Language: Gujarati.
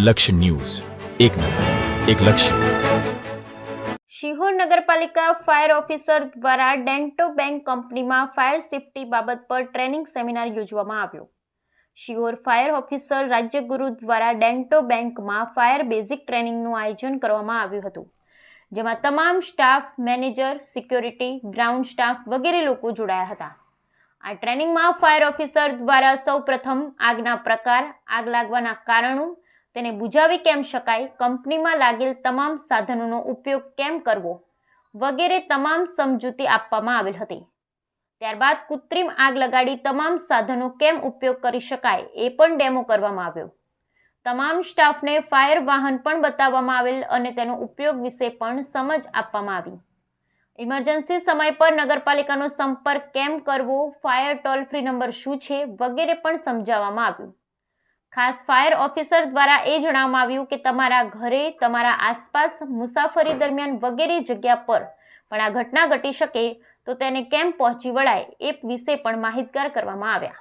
લક્ષ્ય ન્યૂઝ. એક નજર, એક લક્ષ્ય. શિહોર નગરપાલિકા ફાયર ઓફિસર દ્વારા ડેન્ટો બેંક કંપનીમાં ફાયર સેફટી બાબત પર ટ્રેનિંગ સેમિનાર યોજવામાં આવ્યો. શિહોર ફાયર ઓફિસર રાજ્યગુરુ દ્વારા ડેન્ટો બેંકમાં ફાયર બેઝિક ટ્રેનિંગનું આયોજન કરવામાં આવ્યું હતું, જેમાં તમામ staff, manager, security, ground staff વગેરે લોકો જોડાયા હતા. આ ટ્રેનિંગમાં ફાયર ઓફિસર દ્વારા સૌપ્રથમ આગના પ્રકાર, આગ લાગવાના કારણો તેને બુઝાવી કેમ શકાય? કંપનીમાં લાગેલ તમામ સાધનોનો ઉપયોગ કેમ કરવો? વગેરે તમામ સમજૂતી આપવામાં આવેલ હતી. ત્યારબાદ કૃત્રિમ આગ લગાડી તમામ સાધનો કેમ ઉપયોગ કરી શકાય એ પણ ડેમો કરવામાં આવ્યો. તમામ સ્ટાફને ફાયર વાહન પણ બતાવવામાં આવેલ અને તેનો ઉપયોગ વિશે પણ સમજ આપવામાં આવી. ઇમરજન્સી સમય પર નગરપાલિકાનો સંપર્ક કેમ કરવો? ફાયર ટોલ ફ્રી નંબર શું છે? વગેરે પણ સમજાવવામાં આવ્યું. ખાસ ફાયર ઓફિસર દ્વારા એ જણાવવામાં આવ્યું કે તમારા ઘરે, તમારા આસપાસ મુસાફરી દરમિયાન વગેરે જગ્યા પર પણ આ ઘટના ઘટી શકે તો તેને કેમ પહોંચી વળાય એ વિશે પણ માહિતગાર કરવામાં આવ્યા.